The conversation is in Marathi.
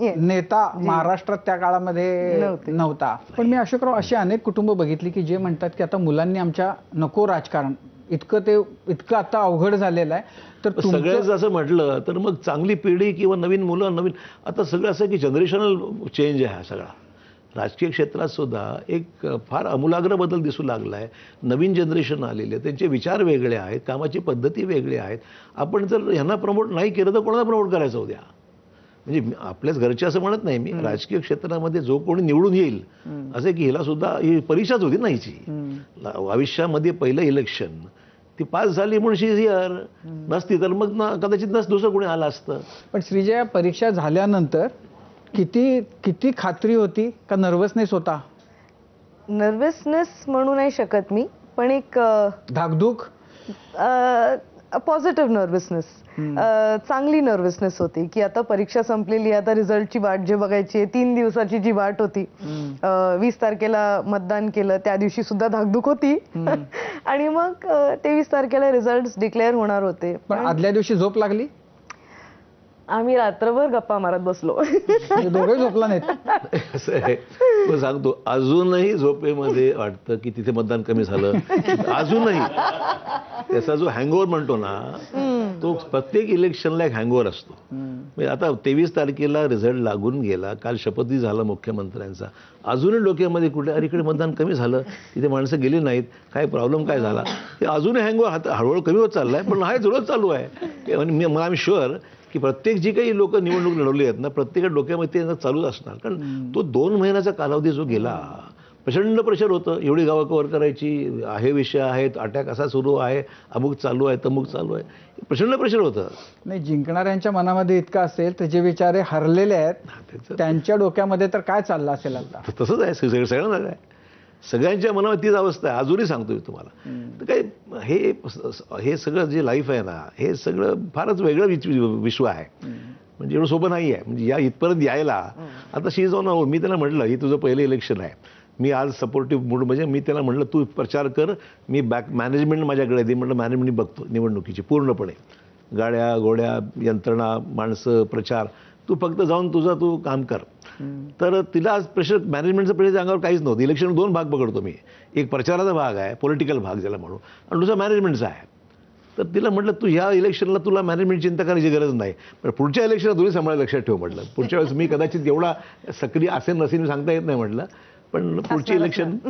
नेता महाराष्ट्रात त्या काळामध्ये नव्हते. पण मी अशोकराव अशी अनेक कुटुंब बघितली की जे म्हणतात की आता मुलांनी आमच्या नको राजकारण. इतकं ते इतकं आता अवघड झालेलं आहे. तर सगळ्याच असं म्हटलं तर मग चांगली पिढी किंवा नवीन मुलं नवीन आता सगळं असं की जनरेशनल चेंज आहे हा सगळा. राजकीय क्षेत्रात सुद्धा एक फार अमूलाग्र बदल दिसू लागला आहे नवीन जनरेशन आलेले आहे त्यांचे विचार वेगळे आहेत कामाची पद्धती वेगळी आहेत. आपण जर ह्यांना प्रमोट नाही केलं तर कोणाला प्रमोट करायचं उद्या? म्हणजे आपल्याच घरचे असं म्हणत नाही मी. राजकीय क्षेत्रामध्ये जो कोणी निवडून येईल असं की हिला सुद्धा ही परीक्षाच होती ना हिची. आयुष्यामध्ये पहिलं इलेक्शन ती पास झाली म्हणून शी इयर नसती तर मग ना कदाचित नस दुसरं कोणी आलं असतं. पण श्रीजया परीक्षा झाल्यानंतर किती किती खात्री होती का नर्वसनेस होता? नर्वसनेस म्हणू नाही शकत मी पण एक धाकधूक? पॉझिटिव्ह नर्वसनेस चांगली नर्वसनेस होती की आता परीक्षा संपलेली आता रिझल्टची वाट जे बघायची आहे तीन दिवसाची जी वाट होती. अं, वीस तारखेला मतदान केलं त्या दिवशी सुद्धा धाकधूक होती. आणि मग तेवीस तारखेला रिझल्ट डिक्लेअर होणार होते. पण आदल्या दिवशी झोप लागली? आम्ही रात्रभर गप्पा मारत बसलो. म्हणजे दोघे झोपला नाहीत. असं आहे. मग सांगतो अजूनही झोपेमध्ये वाटतं की तिथे मतदान कमी झालं. अजूनही. त्याचा जो हँगओव्हर म्हणतो ना तो प्रत्येक इलेक्शनला एक हँगओव्हर असतो. म्हणजे आता तेवीस तारखेला रिझल्ट लागून गेला काल शपथही झाला मुख्यमंत्र्यांचा. अजूनही डोक्यामध्ये कुठे अरे इकडे मतदान कमी झालं तिथे माणसं गेली नाहीत काय प्रॉब्लेम काय झाला? ते अजूनही हँगओव्हर हळूहळू कमी होत चाललाय पण हा जोरात चालू आहे. मी मला आय शुअर की प्रत्येक जी काही लोक निवडणूक लढवली आहेत ना प्रत्येक डोक्यामध्ये ते चालूच असणार. कारण तो दोन महिन्याचा कालावधी जो गेला प्रचंड प्रेशर होतं. एवढी गावं कव्हर करायची आहे विषय आहेत अटॅक असा सुरू आहे अमुक चालू आहे तमुक चालू आहे. प्रचंड प्रेशर होतं. नाही जिंकणाऱ्यांच्या मनामध्ये इतकं असेल तर जे बिचारे हरलेले आहेत त्याचं त्यांच्या डोक्यामध्ये तर काय चाललं असेल आता? तसंच आहे सगळं सगळ्यांना आहे. सगळ्यांच्या मनामध्ये तीच अवस्था आहे. अजूनही सांगतो मी तुम्हाला. तर काय हे हे सगळं जे लाईफ आहे ना हे सगळं फारच वेगळं विश्व आहे. म्हणजे एवढं सोपं नाही आहे. म्हणजे या इथपर्यंत यायला आता शी जाऊन मी त्याला म्हटलं हे तुझं पहिलं इलेक्शन आहे. मी आज सपोर्टिव्ह मूड म्हणजे मी त्याला म्हटलं तू प्रचार कर. मी बॅक मॅनेजमेंट माझ्याकडे दे. म्हटलं मॅनेजमेंट बघतो. निवडणुकीची. पूर्णपणे. गाड्या घोड्या यंत्रणा माणसं प्रचार. तू फक्त जाऊन तुझं तू काम कर. तर तिला आज प्रेशर मॅनेजमेंटचं प्रेशर अंगावर काहीच नव्हतं. इलेक्शन दोन भाग पकडतो मी. एक प्रचाराचा भाग आहे पॉलिटिकल भाग ज्याला म्हणू. आणि दुसरा मॅनेजमेंटचा आहे. तर तिला म्हटलं तू ह्या इलेक्शनला तुला मॅनेजमेंट चिंता करायची गरज नाही. पण पुढच्या इलेक्शनला दोन्ही सांभाळायला लक्षात ठेव म्हटलं. पुढच्या वेळेस मी कदाचित एवढा सक्रिय असेल नसेल मी सांगता येत नाही म्हटलं. पण पुढची इलेक्शन